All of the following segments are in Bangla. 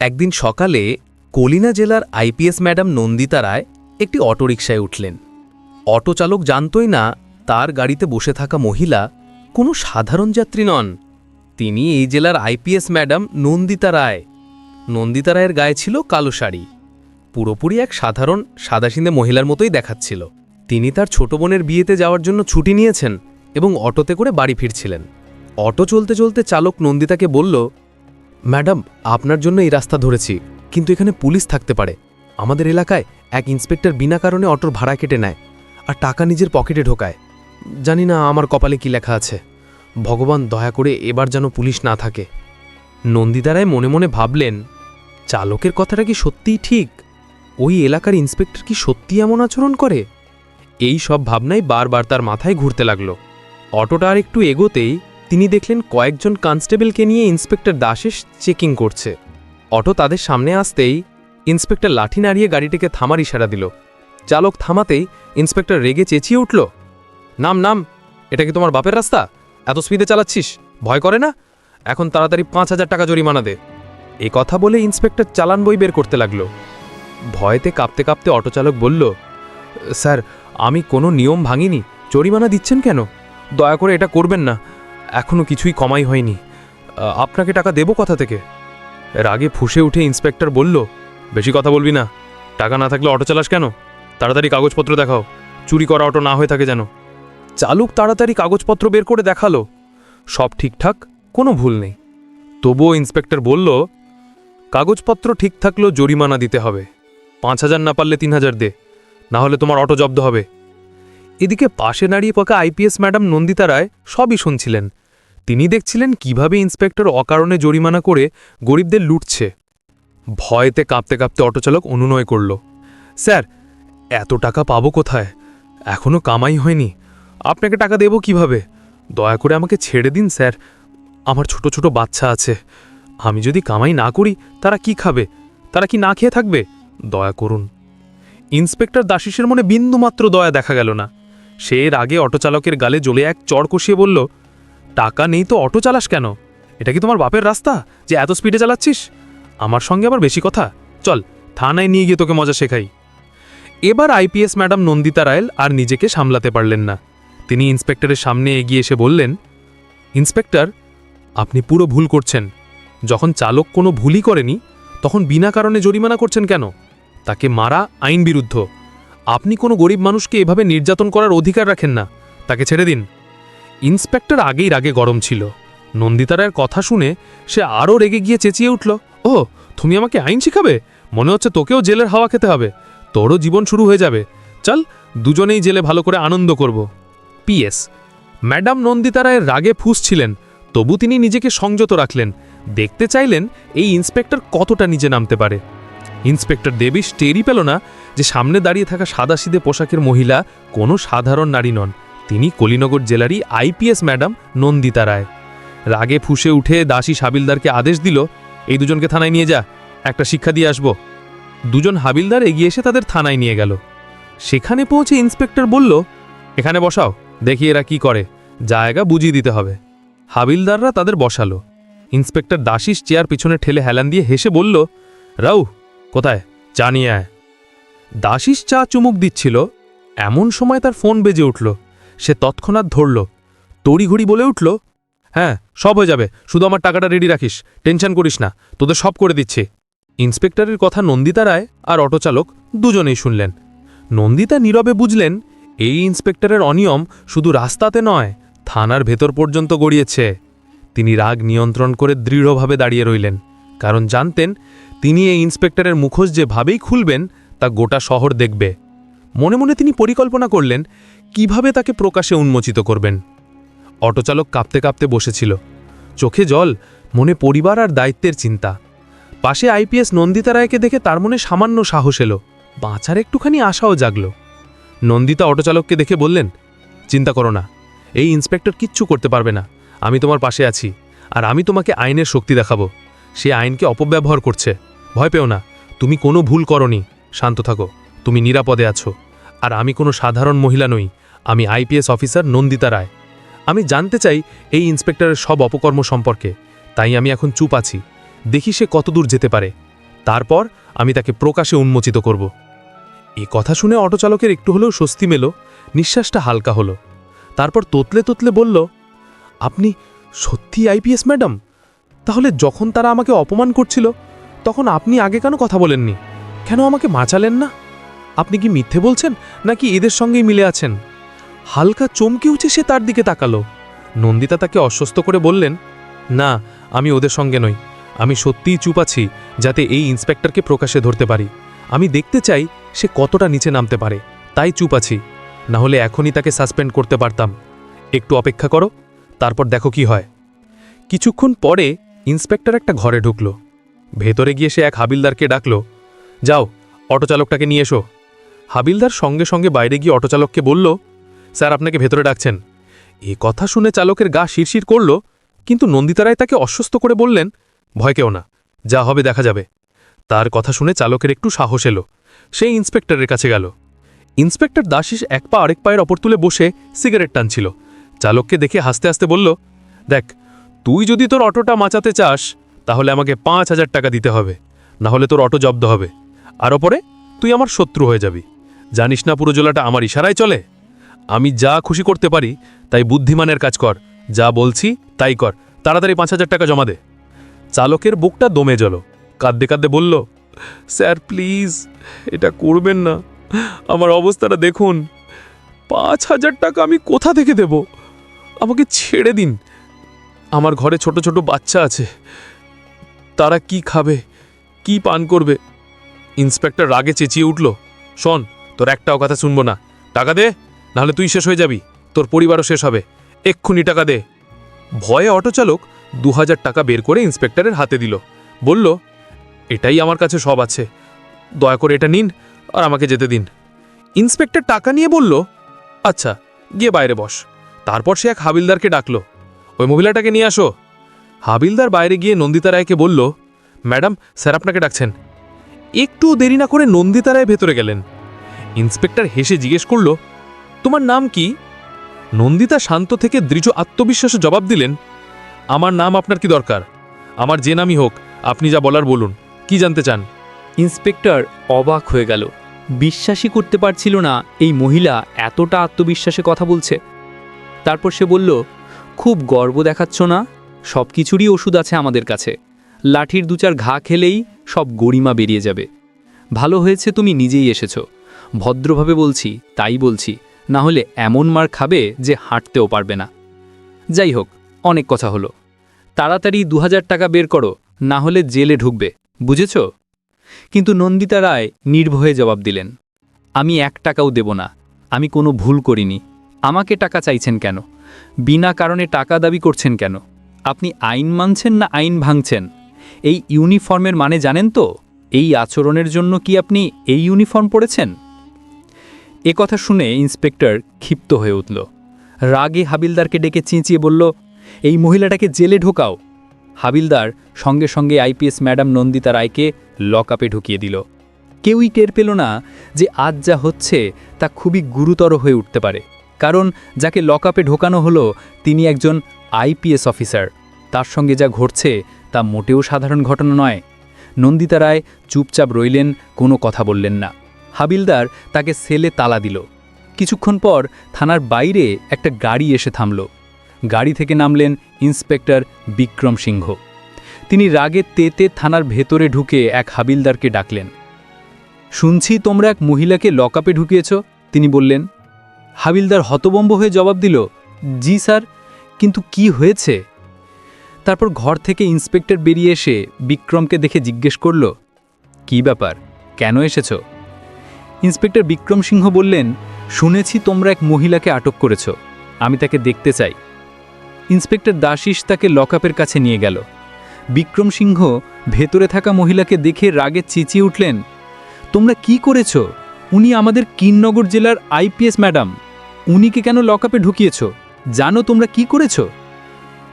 একদিন সকালে কলিনা জেলার আইপিএস ম্যাডাম নন্দিতা রায় একটি অটোরিকশায় উঠলেন। অটো চালক জানতই না তার গাড়িতে বসে থাকা মহিলা কোনো সাধারণ যাত্রী নন। তিনি এই জেলার আইপিএস ম্যাডাম নন্দিতা রায়। নন্দিতা রায়ের গায়ে ছিল কালো শাড়ি। পুরোপুরি এক সাধারণ সাদাসিন্দে মহিলার মতোই দেখাচ্ছিল। তিনি তার ছোট বোনের বিয়েতে যাওয়ার জন্য ছুটি নিয়েছেন এবং অটোতে করে বাড়ি ফিরছিলেন। অটো চলতে চলতে চালক নন্দিতাকে বলল ম্যাডাম, আপনার জন্য এই রাস্তা ধরেছি, কিন্তু এখানে পুলিশ থাকতে পারে। আমাদের এলাকায় এক ইন্সপেক্টর বিনা কারণে অটোর ভাড়া কেটে নেয় আর টাকা নিজের পকেটে ঢোকায়। জানি না আমার কপালে কি লেখা আছে। ভগবান দয়া করে এবার যেন পুলিশ না থাকে। নন্দিতারায় মনে মনে ভাবলেন, চালকের কথাটা কি সত্যিই ঠিক? ওই এলাকার ইন্সপেক্টর কি সত্যি এমন আচরণ করে? এই সব ভাবনাই বারবার তার মাথায় ঘুরতে লাগল। অটোটা আর একটু এগোতেই তিনি দেখলেন কয়েকজন কনস্টেবলকে নিয়ে ইন্সপেক্টর দাসেশ চেকিং করছে। অটো তাদের সামনে আসতেই ইন্সপেক্টর লাঠি নাড়িয়ে গাড়িটিকে থামার ইশারা দিল। চালক থামাতেই ইন্সপেক্টর রেগে চেঁচিয়ে উঠল, নাম নাম, এটা কি তোমার বাপের রাস্তা? এত স্পিডে চালাচ্ছিস? ভয় করে না? এখন তাড়াতাড়ি পাঁচ হাজার টাকা জরিমানা দে। এ কথা বলে ইন্সপেক্টর চালান বই বের করতে লাগল। ভয়েতে কাঁপতে কাঁপতে অটো চালক বলল, স্যার, আমি কোনো নিয়ম ভাঙিনি। জরিমানা দিচ্ছেন কেন? দয়া করে এটা করবেন না। এখনও কিছুই কমাই হয়নি। আপনাকে টাকা দেবো কথা থেকে? এর আগে ফুসে উঠে ইন্সপেক্টর বলল, বেশি কথা বলবি না। টাকা না থাকলে অটো চালাস কেন? তাড়াতাড়ি কাগজপত্র দেখাও। চুরি করা অটো না হয়ে থাকে যেন। চালক তাড়াতাড়ি কাগজপত্র বের করে দেখাল। সব ঠিকঠাক, কোনো ভুল নেই। তবুও ইন্সপেক্টর বলল, কাগজপত্র ঠিক থাকলেও জরিমানা দিতে হবে। পাঁচ হাজার না পারলে তিন হাজার দে। না হলে তোমার অটো জব্দ হবে। এদিকে পাশে দাঁড়িয়ে পাকা আইপিএস ম্যাডাম নন্দিতা রায় সবই শুনছিলেন। তিনি দেখছিলেন কীভাবে ইন্সপেক্টর অকারণে জরিমানা করে গরিবদের লুটছে। ভয়েতে কাঁপতে কাঁপতে অটোচালক অনুনয় করল, স্যার, এত টাকা পাবো কোথায়? এখনও কামাই হয়নি। আপনাকে টাকা দেব কীভাবে? দয়া করে আমাকে ছেড়ে দিন, স্যার। আমার ছোট ছোট বাচ্চা আছে। আমি যদি কামাই না করি, তারা কি খাবে? তারা কি না খেয়ে থাকবে? দয়া করুন। ইন্সপেক্টর দাশিসের মনে বিন্দুমাত্র দয়া দেখা গেল না। সে এর আগে অটোচালকের গালে জ্বলে এক চড় কষিয়ে বলল, টাকা নেই তো অটো চালাস কেন? এটা কি তোমার বাপের রাস্তা যে এত স্পিডে চালাচ্ছিস? আমার সঙ্গে আবার বেশি কথা? চল, থানায় নিয়ে গিয়ে তোকে মজা শেখাই। এবার আইপিএস ম্যাডাম নন্দিতা রায়েল আর নিজেকে সামলাতে পারলেন না। তিনি ইন্সপেক্টরের সামনে এগিয়ে এসে বললেন, ইন্সপেক্টর, আপনি পুরো ভুল করছেন। যখন চালক কোনো ভুলই করেনি, তখন বিনা কারণে জরিমানা করছেন কেন? তাকে মারা আইন বিরুদ্ধ আপনি কোনো গরিব মানুষকে এভাবে নির্যাতন করার অধিকার রাখেন না। তাকে ছেড়ে দিন। ইন্সপেক্টর আগেই রাগে গরম ছিল। নন্দিতারায়ের কথা শুনে সে আরও রেগে গিয়ে চেঁচিয়ে উঠল, ও, তুমি আমাকে আইন শিখাবে? মনে হচ্ছে তোকেও জেলের হাওয়া খেতে হবে। তোরও জীবন শুরু হয়ে যাবে। চল, দুজনেই জেলে ভালো করে আনন্দ করব। পিএস ম্যাডাম নন্দিতা রায়ের রাগে ফুসছিলেন তবু তিনি নিজেকে সংযত রাখলেন। দেখতে চাইলেন এই ইন্সপেক্টর কতটা নিজে নামতে পারে। ইন্সপেক্টর দেবীশ টেরই পেল না যে সামনে দাঁড়িয়ে থাকা সাদাসিদে পোশাকের মহিলা কোনো সাধারণ নারী নন, তিনি কলিনগর জেলারই আইপিএস ম্যাডাম নন্দিতা রায়। রাগে ফুসে উঠে দাসী সাবিলদারকে আদেশ দিল, এই দুজনকে থানায় নিয়ে যা, একটা শিক্ষা দিয়ে আসব। দুজন হাবিলদার এগিয়ে এসে তাদের থানায় নিয়ে গেল। সেখানে পৌঁছে ইন্সপেক্টর বলল, এখানে বসাও, দেখি এরা কি করে, জায়গা বুঝিয়ে দিতে হবে। হাবিলদাররা তাদের বসালো। ইন্সপেক্টর দাসিস চেয়ার পিছনে ঠেলে হেলান দিয়ে হেসে বলল রাউ কোথায়? জানিয়ে আয়। দাসিস চা চুমুক দিচ্ছিল। এমন সময় তার ফোন বেজে উঠল। সে তৎক্ষণাৎ ধরল। তড়িঘড়ি বলে উঠল হ্যাঁ সব হয়ে যাবে। শুধু আমার টাকাটা রেডি রাখিস। টেনশন করিস না। তোদের সব করে দিচ্ছি। ইন্সপেক্টরের কথা নন্দিতা রায় আর অটোচালক দুজনেই শুনলেন। নন্দিতা নীরবে বুঝলেন, এই ইন্সপেক্টরের অনিয়ম শুধু রাস্তাতে নয়, থানার ভেতর পর্যন্ত গড়িয়েছে। তিনি রাগ নিয়ন্ত্রণ করে দৃঢ়ভাবে দাঁড়িয়ে রইলেন। কারণ জানতেন, তিনি এই ইন্সপেক্টরের মুখোশ যেভাবেই খুলবেন তা গোটা শহর দেখবে। মনে মনে তিনি পরিকল্পনা করলেন, কীভাবে তাকে প্রকাশে উন্মোচিত করবেন। অটোচালক কাঁপতে কাঁপতে বসেছিল। চোখে জল, মনে পরিবার আর দায়িত্বের চিন্তা। পাশে আইপিএস নন্দিতা রায়কে দেখে তার মনে সামান্য সাহস এলো। বাঁচার একটুখানি আশাও জাগল। নন্দিতা অটোচালককে দেখে বললেন, চিন্তা করো না, এই ইন্সপেক্টর কিচ্ছু করতে পারবে না। আমি তোমার পাশে আছি, আর আমি তোমাকে আইনের শক্তি দেখাবো। সে আইনকে অপব্যবহার করছে। ভয় পেও না, তুমি কোনো ভুল করনি। শান্ত থাকো, তুমি নিরাপদে আছো। আর আমি কোনো সাধারণ মহিলা নই, আমি আইপিএস অফিসার নন্দিতা রায়। আমি জানতে চাই এই ইন্সপেক্টরের সব অপকর্ম সম্পর্কে, তাই আমি এখন চুপ আছি। দেখি সে কতদূর যেতে পারে। তারপর আমি তাকে প্রকাশে উন্মোচিত করব। এ কথা শুনে অটোচালকের একটু হলেও স্বস্তি মেল, নিঃশ্বাসটা হালকা হলো। তারপর তোতলে তোতলে বলল, আপনি সত্যি আইপিএস, ম্যাডাম? তাহলে যখন তারা আমাকে অপমান করছিল, তখন আপনি আগে কেন কথা বলেননি? কেন আমাকে বাঁচালেন না? আপনি কি মিথ্যে বলছেন, নাকি এদের সঙ্গেই মিলে আছেন? হালকা চমকে উঠে সে তার দিকে তাকালো। নন্দিতা তাকে অস্বস্ত করে বললেন, না, আমি ওদের সঙ্গে নই। আমি সত্যিই চুপ আছি, যাতে এই ইন্সপেক্টরকে প্রকাশে ধরতে পারি। আমি দেখতে চাই সে কতটা নিচে নামতে পারে। তাই চুপ আছি। না হলে এখনই তাকে সাসপেন্ড করতে পারতাম। একটু অপেক্ষা করো, তারপর দেখো কি হয়। কিছুক্ষণ পরে ইন্সপেক্টর একটা ঘরে ঢুকল। ভেতরে গিয়ে সে এক হাবিলদারকে ডাকল যাও, অটোচালকটাকে নিয়ে এসো। হাবিলদার সঙ্গে সঙ্গে বাইরে গিয়ে অটোচালককে বলল, স্যার, আপনাকে ভেতরে ডাকছেন। এ কথা শুনে চালকের গা শিরশির করল, কিন্তু নন্দিতারায় তাকে অস্বস্ত করে বললেন, ভয় কেউ না, যা হবে দেখা যাবে। তার কথা শুনে চালকের একটু সাহস এলো। সে ইন্সপেক্টরের কাছে গেল। ইন্সপেক্টর দাশিস এক পা আরেক পায়ের অপর তুলে বসে সিগারেট টানছিল। চালককে দেখে হাসতে হাসতে বলল, দেখ, তুই যদি তোর অটোটা মাচাতে চাস, তাহলে আমাকে পাঁচ হাজার টাকা দিতে হবে। না হলে তোর অটো জব্দ হবে। আর ওপরে তুই আমার শত্রু হয়ে যাবি। জানিস না পুরো জোলাটা আমার ইশারায় চলে? আমি যা খুশি করতে পারি, তাই বুদ্ধিমানের কাজ কর। যা বলছি, তাই কর। তাড়াতাড়ি পাঁচ হাজার টাকা জমা দে। চালকের বুকটা দমে গেল কাঁদতে কাঁদতে বলল, স্যার, প্লিজ, এটা করবেন না। আমার অবস্থাটা দেখুন। পাঁচ হাজার টাকা আমি কোথা থেকে দেব? আমাকে ছেড়ে দিন। আমার ঘরে ছোট ছোট বাচ্চা আছে। তারা কি খাবে? কি পান করবে? ইন্সপেক্টর রাগে চেঁচিয়ে উঠল, শোন, তোর একটাও কথা শুনব না। টাকা দে, নাহলে তুই শেষ হয়ে যাবি। তোর পরিবারও শেষ হবে। এক্ষুনি টাকা দে। ভয়ে অটোচালক দু হাজার টাকা বের করে ইন্সপেক্টরের হাতে দিল। বলল, এটাই আমার কাছে সব আছে। দয়া করে এটা নিন আর আমাকে যেতে দিন। ইন্সপেক্টর টাকা নিয়ে বলল আচ্ছা গিয়ে বাইরে বস। তারপর সে এক হাবিলদারকে ডাকল, ওই মহিলাটাকে নিয়ে আসো। হাবিলদার বাইরে গিয়ে নন্দিতা রায়কে বলল, ম্যাডাম, স্যার আপনাকে ডাকছেন। একটু দেরি না করে নন্দিতা রায় ভেতরে গেলেন। ইন্সপেক্টর হেসে জিজ্ঞেস করল, তোমার নাম কি? নন্দিতা শান্ত থেকে দৃঢ় আত্মবিশ্বাসে জবাব দিলেন, আমার নাম আপনার কি দরকার? আমার যে নামই হোক, আপনি যা বলার বলুন। কি জানতে চান? ইন্সপেক্টর অবাক হয়ে গেল। বিশ্বাসই করতে পারছিল না এই মহিলা এতটা আত্মবিশ্বাসে কথা বলছে। তারপর সে বলল, খুব গর্ব দেখাচ্ছ না? সব কিছুরই ওষুধ আছে আমাদের কাছে। লাঠির দুচার ঘা খেলেই সব গরিমা বেরিয়ে যাবে। ভালো হয়েছে তুমি নিজেই এসেছ। ভদ্রভাবে বলছি, তাই বলছি, না হলে এমন মার খাবে যে হাঁটতেও পারবে না। যাই হোক, অনেক কথা হলো। তাড়াতাড়ি দু হাজার টাকা বের করো, না হলে জেলে ঢুকবে, বুঝেছ? কিন্তু নন্দিতা রায় নির্ভয়ে জবাব দিলেন, আমি এক টাকাও দেব না, আমি কোনো ভুল করিনি। আমাকে টাকা চাইছেন কেন? বিনা কারণে টাকা দাবি করছেন কেন? আপনি আইন মানছেন না আইন ভাঙছেন? এই ইউনিফর্মের মানে জানেন তো? এই আচরণের জন্য কি আপনি এই ইউনিফর্ম পরেছেন? এ কথা শুনে ইন্সপেক্টর ক্ষিপ্ত হয়ে উঠল। রাগে হাবিলদারকে ডেকে চিঁচিয়ে বলল, এই মহিলাটাকে জেলে ঢোকাও। হাবিলদার সঙ্গে সঙ্গে আইপিএস ম্যাডাম নন্দিতা রায়কে লকআপে ঢুকিয়ে দিল। কেউই টের পেল না যে আজ যা হচ্ছে তা খুবই গুরুতর হয়ে উঠতে পারে। কারণ যাকে লকআপে ঢোকানো হলো, তিনি একজন আইপিএস অফিসার। তার সঙ্গে যা ঘটছে তা মোটেও সাধারণ ঘটনা নয়। নন্দিতা রায় চুপচাপ রইলেন, কোনো কথা বললেন না। হাবিলদার তাকে সেলে তালা দিল। কিছুক্ষণ পর থানার বাইরে একটা গাড়ি এসে থামল। গাড়ি থেকে নামলেন ইন্সপেক্টর বিক্রম সিংহ। তিনি রাগে তেতে থানার ভেতরে ঢুকে এক হাবিলদারকে ডাকলেন। শুনছি তোমরা এক মহিলাকে লকআপে ঢুকিয়েছ? তিনি বললেন। হাবিলদার হতবম্ব হয়ে জবাব দিল, জি স্যার, কিন্তু কি হয়েছে? তারপর ঘর থেকে ইন্সপেক্টর বেরিয়ে এসে বিক্রমকে দেখে জিজ্ঞেস করল, কি ব্যাপার? কেন এসেছ? ইন্সপেক্টর বিক্রম সিংহ বললেন, শুনেছি তোমরা এক মহিলাকে আটক করেছ। আমি তাকে দেখতে চাই। ইন্সপেক্টর দাশিস তাকে লকআপের কাছে নিয়ে গেল। বিক্রম সিংহ ভেতরে থাকা মহিলাকে দেখে রাগে চেঁচিয়ে উঠলেন, তোমরা কি করেছ? উনি আমাদের কিন্নগর জেলার আইপিএস ম্যাডাম। উনিকে কেন লকআপে ঢুকিয়েছ? জানো তোমরা কি করেছ?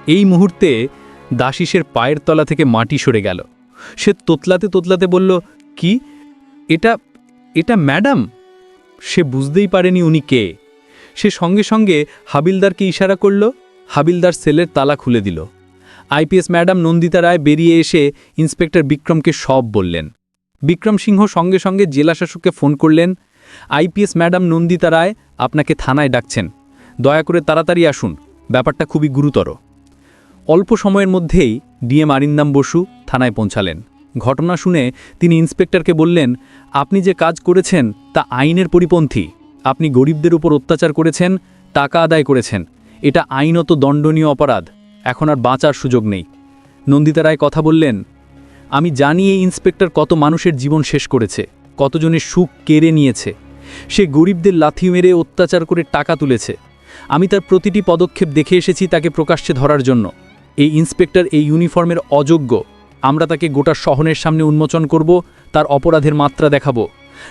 এই মুহূর্তে দাশিসের পায়ের তলা থেকে মাটি সরে গেল। সে তোতলাতে তোতলাতে বলল, কি? এটা এটা ম্যাডাম? সে বুঝতেই পারেনি উনি কে। সে সঙ্গে সঙ্গে হাবিলদারকে ইশারা করল, হাবিলদার সেলের তালা খুলে দিল। আইপিএস ম্যাডাম নন্দিতা রায় বেরিয়ে এসে ইন্সপেক্টর বিক্রমকে সব বললেন। বিক্রম সিংহ সঙ্গে সঙ্গে জেলাশাসককে ফোন করলেন, আইপিএস ম্যাডাম নন্দিতা রায় আপনাকে থানায় ডাকছেন। দয়া করে তাড়াতাড়ি আসুন। ব্যাপারটা খুবই গুরুতর। অল্প সময়ের মধ্যেই ডিএম আরিন্দাম বসু থানায় পৌঁছালেন। ঘটনা শুনে তিনি ইন্সপেক্টরকে বললেন, আপনি যে কাজ করেছেন তা আইনের পরিপন্থী। আপনি গরিবদের উপর অত্যাচার করেছেন, টাকা আদায় করেছেন। এটা আইনত দণ্ডনীয় অপরাধ। এখন আর বাঁচার সুযোগ নেই। নন্দিতা রায় কথা বললেন, আমি জানি এই ইন্সপেক্টর কত মানুষের জীবন শেষ করেছে, কতজনের সুখ কেড়ে নিয়েছে। সে গরিবদের লাথি মেরে অত্যাচার করে টাকা তুলেছে। আমি তার প্রতিটি পদক্ষেপ দেখে এসেছি তাকে প্রকাশ্যে ধরার জন্য। এই ইন্সপেক্টর এই ইউনিফর্মের অযোগ্য। আমরা তাকে গোটা শহরের সামনে উন্মোচন করব, তার অপরাধের মাত্রা দেখাবো,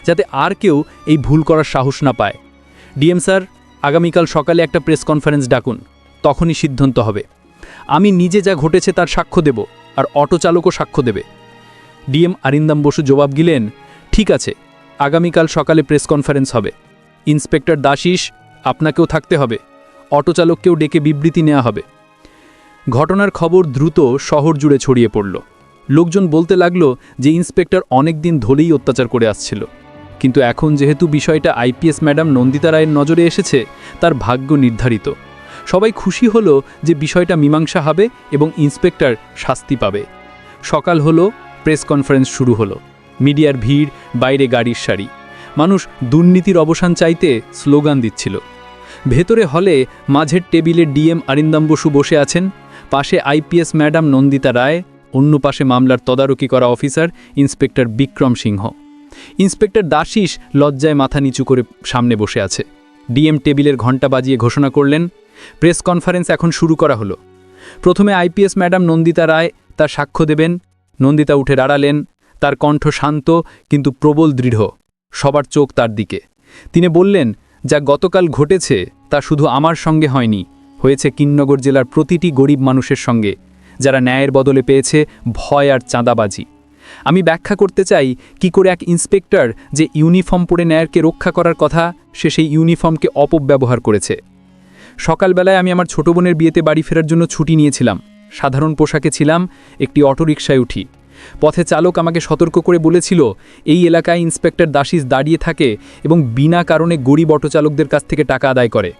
যাতে আর কেউ এই ভুল করার সাহস না পায়। ডিএম স্যার, আগামীকাল সকালে একটা প্রেস কনফারেন্স ডাকুন, তখনই সিদ্ধান্ত হবে। আমি নিজে যা ঘটেছে তার সাক্ষ্য দেব, আর অটো চালকও সাক্ষ্য দেবে। ডিএম আরিন্দাম বসু জবাব দিলেন, ঠিক আছে, আগামীকাল সকালে প্রেস কনফারেন্স হবে। ইন্সপেক্টর দাশিস আপনাকেও থাকতে হবে। অটো চালককেও ডেকে বিবৃতি নেওয়া হবে। ঘটনার খবর দ্রুত শহর জুড়ে ছড়িয়ে পড়ল। লোকজন বলতে লাগল যে ইন্সপেক্টর অনেক দিন ধরেই অত্যাচার করে আসছিল। কিন্তু এখন যেহেতু বিষয়টা আইপিএস ম্যাডাম নন্দিতা রায়ের নজরে এসেছে, তার ভাগ্য নির্ধারিত। সবাই খুশি হলো যে বিষয়টা মীমাংসা হবে এবং ইন্সপেক্টর শাস্তি পাবে। সকাল হলো, প্রেস কনফারেন্স শুরু হলো। মিডিয়ার ভিড়, বাইরে গাড়ির সারি। মানুষ দুর্নীতির অবসান চাইতে স্লোগান দিচ্ছিল। ভেতরে হলে মাঝের টেবিলে ডিএম আরিন্দাম বসু বসে আছেন পাশে আইপিএস ম্যাডাম নন্দিতা রায়, অন্য পাশে মামলার তদারকি করা officer inspector Bikram Singha. Inspector Dasish লজ্জায় মাথা নিচু করে সামনে বসে আছে। ডিএম টেবিলের ঘণ্টা বাজিয়ে ঘোষণা করলেন, প্রেস কনফারেন্স এখন শুরু করা হলো। প্রথমে আইপিএস ম্যাডাম নন্দিতা রায় তার সাক্ষ্য দেবেন, নন্দিতা উঠে দাঁড়ালেন, তার কণ্ঠ শান্ত কিন্তু প্রবল দৃঢ়, সবার চোখ তার দিকে। তিনি বললেন, যা গতকাল ঘটেছে তা শুধু আমার সঙ্গে হয়নি হয়েছে কিন্নগর জেলার প্রতিটি গরিব মানুষের সঙ্গে, যারা ন্যায়ের বদলে পেয়েছে ভয় আর চাঁদাবাজি। আমি ব্যাখ্যা করতে চাই, কি করে এক ইন্সপেক্টর যে ইউনিফর্ম পরে ন্যায়কে রক্ষা করার কথা, সে সেই ইউনিফর্মকে অপব্যবহার করেছে। সকালবেলায় আমি আমার ছোট বোনের বিয়েতে বাড়ি ফেরার জন্য ছুটি নিয়েছিলাম। সাধারণ পোশাকে ছিলাম, একটি অটোরিকশায় উঠি। পথে চালক আমাকে সতর্ক করে বলেছিল, এই এলাকায় ইন্সপেক্টর দাসিস দাঁড়িয়ে থাকে এবং বিনা কারণে গরিব অটো চালকদের কাছ থেকে টাকা আদায় করে।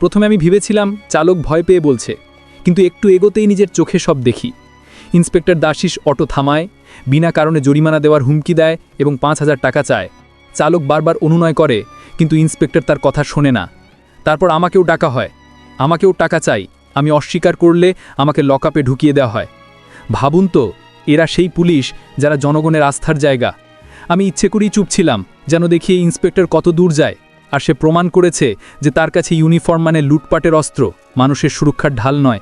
প্রথমে আমি ভেবেছিলাম চালক ভয় পেয়ে বলছে, কিন্তু একটু এগোতেই নিজের চোখে সব দেখি। ইন্সপেক্টর দাসিস অটো থামায়, বিনা কারণে জরিমানা দেওয়ার হুমকি দেয় এবং পাঁচ হাজার টাকা চায়। চালক বারবার অনুনয় করে, কিন্তু ইন্সপেক্টর তার কথা শোনে না। তারপর আমাকেও ডাকা হয়, আমাকেও টাকা চাই, আমি অস্বীকার করলে আমাকে লকআপে ঢুকিয়ে দেওয়া হয়। ভাবুন তো, এরা সেই পুলিশ যারা জনগণের আস্থার জায়গা। আমি ইচ্ছে করেই চুপ ছিলাম, যেন দেখি ইন্সপেক্টর কত দূর যায়। আর সে প্রমাণ করেছে যে তার কাছে ইউনিফর্ম মানে লুটপাটের অস্ত্র, মানুষের সুরক্ষার ঢাল নয়।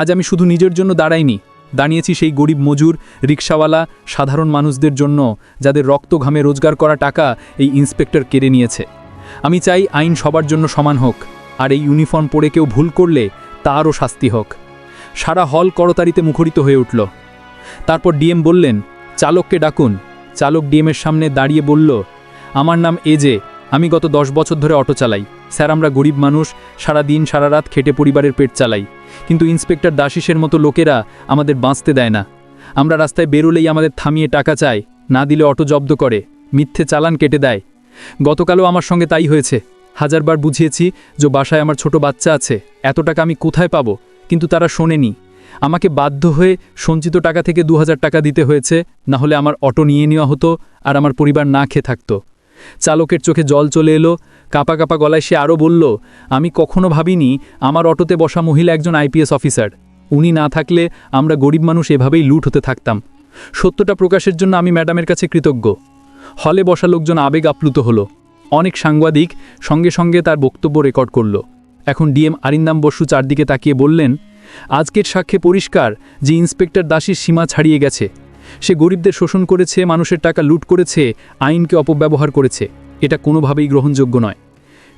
আজ আমি শুধু নিজের জন্য দাঁড়াইনি, দাঁড়িয়েছি সেই গরিব মজুর, রিক্সাওয়ালা, সাধারণ মানুষদের জন্য যাদের রক্ত ঘামে রোজগার করা টাকা এই ইন্সপেক্টর কেড়ে নিয়েছে। আমি চাই আইন সবার জন্য সমান হোক, আর এই ইউনিফর্ম পরে কেউ ভুল করলে তারও শাস্তি হোক। সারা হল করতারিতে মুখরিত হয়ে উঠল। তারপর ডিএম বললেন, চালককে ডাকুন। চালক ডিএমের সামনে দাঁড়িয়ে বলল, আমার নাম এজে আমি গত দশ বছর ধরে অটো চালাই। স্যার, আমরা গরিব মানুষ, সারা দিন, সারা রাত খেটে পরিবারের পেট চালাই। কিন্তু ইন্সপেক্টর দাশিসের মতো লোকেরা আমাদের বাঁচতে দেয় না। আমরা রাস্তায় বেরোলেই আমাদের থামিয়ে টাকা চায়, না দিলে অটো জব্দ করে, মিথ্যে চালান কেটে দেয়। গতকালও আমার সঙ্গে তাই হয়েছে। হাজারবার বুঝিয়েছি যে বাসায় আমার ছোট বাচ্চা আছে, এত টাকা আমি কোথায় পাবো? কিন্তু তারা শোনেনি। আমাকে বাধ্য হয়ে সঞ্চিত টাকা থেকে দু হাজার টাকা দিতে হয়েছে, না হলে আমার অটো নিয়ে নেওয়া হতো আর আমার পরিবার না খেয়ে থাকতো। চালকের চোখে জল চলে এলো। কাপা কাপা গলায় সে আরও বলল, আমি কখনো ভাবিনি আমার অটোতে বসা মহিলা একজন আইপিএস অফিসার। উনি না থাকলে আমরা গরিব মানুষ এভাবেই লুট হতে থাকতাম। সত্যটা প্রকাশের জন্য আমি ম্যাডামের কাছে কৃতজ্ঞ। হলে বসা লোকজন আবেগ আপ্লুত হলো। অনেক সাংবাদিক সঙ্গে সঙ্গে তার বক্তব্য রেকর্ড করল। এখন ডিএম আরিন্দাম বসু চারদিকে তাকিয়ে বললেন, আজকের সাক্ষ্যে পরিষ্কার যে ইন্সপেক্টর দাসীর সীমা ছাড়িয়ে গেছে। সে গরিবদের শোষণ করেছে, মানুষের টাকা লুট করেছে, আইনকে অপব্যবহার করেছে। এটা কোনোভাবেই গ্রহণযোগ্য নয়।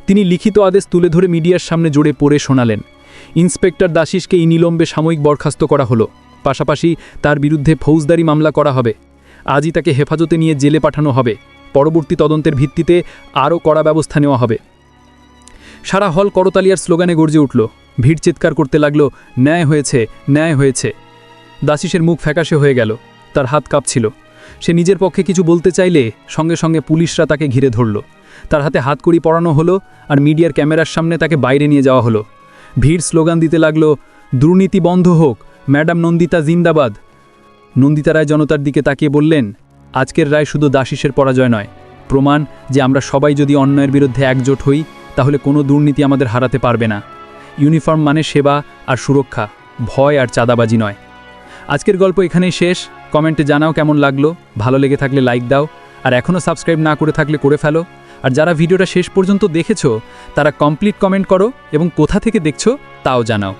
তিনি লিখিত আদেশ তুলে ধরে মিডিয়ার সামনে জোরে পড়ে শোনালেন। ইন্সপেক্টর দাসিসকে এই নিলম্বে সাময়িক বরখাস্ত করা হলো। পাশাপাশি তার বিরুদ্ধে ফৌজদারি মামলা করা হবে। আজই তাকে হেফাজতে নিয়ে জেলে পাঠানো হবে। পরবর্তী তদন্তের ভিত্তিতে আরও কড়া ব্যবস্থা নেওয়া হবে। সারা হল করতালিয়ার স্লোগানে গর্জে উঠল। ভিড় চিৎকার করতে লাগল, ন্যায় হয়েছে ন্যায় হয়েছে। দাসিসের মুখ ফ্যাকাশে হয়ে গেল। তার হাত কাঁপছিল। সে নিজের পক্ষে কিছু বলতে চাইলে সঙ্গে সঙ্গে পুলিশরা তাকে ঘিরে ধরল। তার হাতে হাতকড়ি পরানো হলো আর মিডিয়ার ক্যামেরার সামনে তাকে বাইরে নিয়ে যাওয়া হলো। ভিড় স্লোগান দিতে লাগল, দুর্নীতি বন্ধ হোক, ম্যাডাম নন্দিতা জিন্দাবাদ। নন্দিতা রায় জনতার দিকে তাকিয়ে বললেন, আজকের রায় শুধু দাসিসের পরাজয় নয়। প্রমাণ যে আমরা সবাই যদি অন্যায়ের বিরুদ্ধে একজোট হই, তাহলে কোনো দুর্নীতি আমাদের হারাতে পারবে না। ইউনিফর্ম মানে সেবা আর সুরক্ষা, ভয় আর চাঁদাবাজি নয়। আজকের গল্প এখানেই শেষ। কমেন্টে জানাও কেমন লাগল। ভালো লেগে থাকলে লাইক দাও। আর এখনও সাবস্ক্রাইব না করে থাকলে করে ফেলো। আর যারা ভিডিওটা শেষ পর্যন্ত দেখেছ, তারা কমপ্লিট কমেন্ট করো এবং কোথা থেকে দেখছ, তাও জানাও।